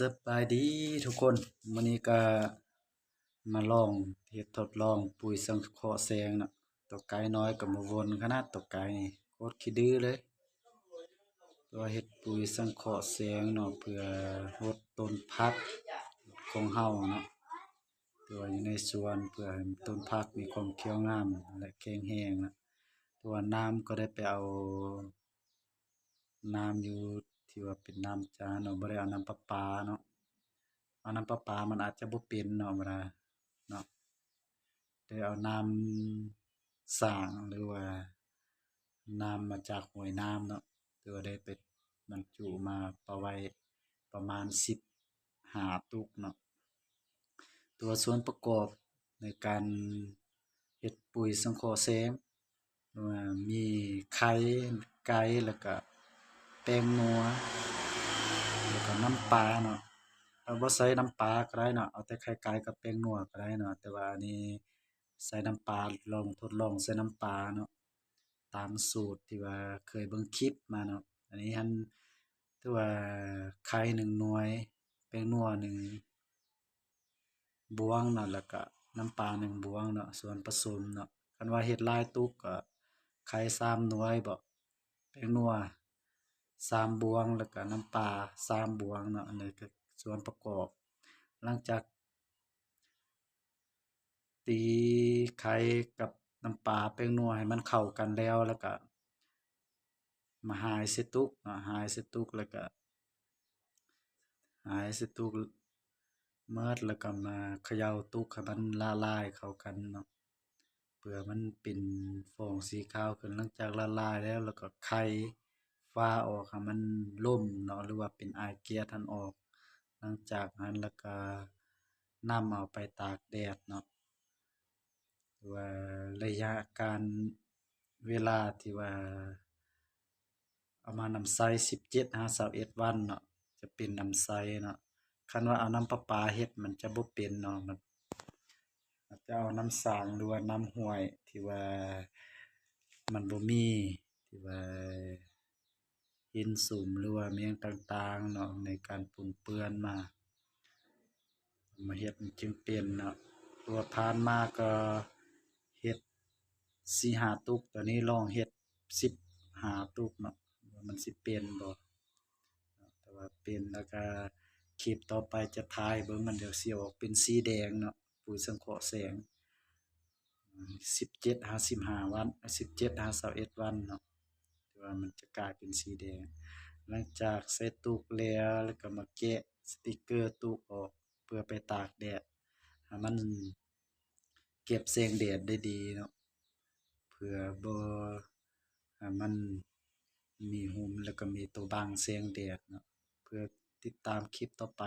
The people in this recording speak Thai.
สบายดีทุกคนวันนี้ก็มาลองเฮ็ดทดลองปุ๋ยสังเคราะห์แสงเนาะตัวไกลน้อยก็มาวนขนาดตัวไกลนี่โคตรขี้ดื้อเลย ตัวเฮ็ดปุ๋ยสังเคราะห์แสงเนาะเพื่อลดต้นพักของเฮาเนาะตัวอยู่ในสวนเพื่อให้ต้นพักมีความเขียวงามและแข็งแรงนะตัวน้ำก็ได้ไปเอาน้ำอยู่ ที่ว่าเป็นน้ำจานเนาะบ่ได้เอาน้ำประปาเนาะเอาน้ำประปามันอาจจะบ่เป็นเนาะเวลาเนาะได้เอาน้ำสร้างหรือว่าน้ำมาจากหวยน้ำเนาะหรือว่าได้ไปบรรจุมาประไว้ประมาณ15ตุกเนาะตัวส่วนประกอบในการเฮ็ดปุ๋ยสังเคราะห์แสงว่ามีไข่ไก่แล้วก็ แป้งนัวแล้วก็น้ำปลาเนาะเอาบ่ใส่น้ำปลาก็ได้เนาะเอาแต่ไข่ไก่กับแป้งนัวก็ได้เนาะแต่ว่านี้ใส่น้ำปลาลองทดลองใส่น้ำปลาเนาะตามสูตรที่ว่าเคยเบิ่งคลิปมาเนาะอันนี้หั้นถือว่าไข่1หน่วยแป้งนัว1บวงเนาะแล้วก็น้ำปลา1บวงเนาะส่วนผสมเนาะคันว่าเฮ็ดลายตุกก็ไข่3หน่วยบ่แป้งนัว สามบวงแล้วก็น้ำปลาสามบวงเนาะอันนี้ก็ส่วนประกอบ หลังจาก ตีไข่กับน้ำปลาแป้งนัวให้มันเข้ากันแล้วแล้วก็ มาหายใส่ตุกเนาะหายใส่ตุกแล้วก็หายใส่ตุกเมิดแล้วก็มาเขย่าตุกให้มันละลายเข้ากันเนาะเพื่อมันเป็นฟองสีขาวขึ้นหลังจากละลายแล้วแล้วก็ไข ฟ้าออกให้มันล่มเนาะหรือว่าเป็นอายเกียร์ทันออก หลังจากนั้นแล้วก็นำเอาไปตากแดดเนาะว่าระยะการเวลาที่ว่าเอามานำใส่17หา21วันเนาะจะเป็นน้ำใสเนาะคันว่าเอาน้ำประปาเฮ็ดมันจะบ่เป็นเนาะมันจะเอาน้ำสางหรือว่าน้ำห้วยที่ว่ามันบ่มีที่ว่า หินสุ่มหรือว่าอิหยังต่างๆเนาะในการปนเปื้อนมา มาเฮ็ดมันจึงเป็นเนาะตัวผ่านมาก็เฮ็ด4-5ตุกตอนนี้ลองเฮ็ด15ตุกเนาะว่ามันสิเป็นบ่แต่ว่าเป็นแล้วก็คลิปต่อไปจะถ่ายเบิ่งมันเดี๋ยวเสิออกเป็นสีแดงเนาะปุ๋ยสังเคราะห์แสง17หา15วัน17หา21วันเนาะ ว่ามันจะกลายเป็นสีแดง หลังจากใส่ตุกแล้วแล้วก็มาแกะสติกเกอร์ตุกออกเพื่อไปตากแดดให้มันเก็บแสงแดดได้ดีเนาะเพื่อบ่ให้มันมีหุมแล้วก็มีตัวบังแสงแดดเนาะเพื่อติดตามคลิปต่อไป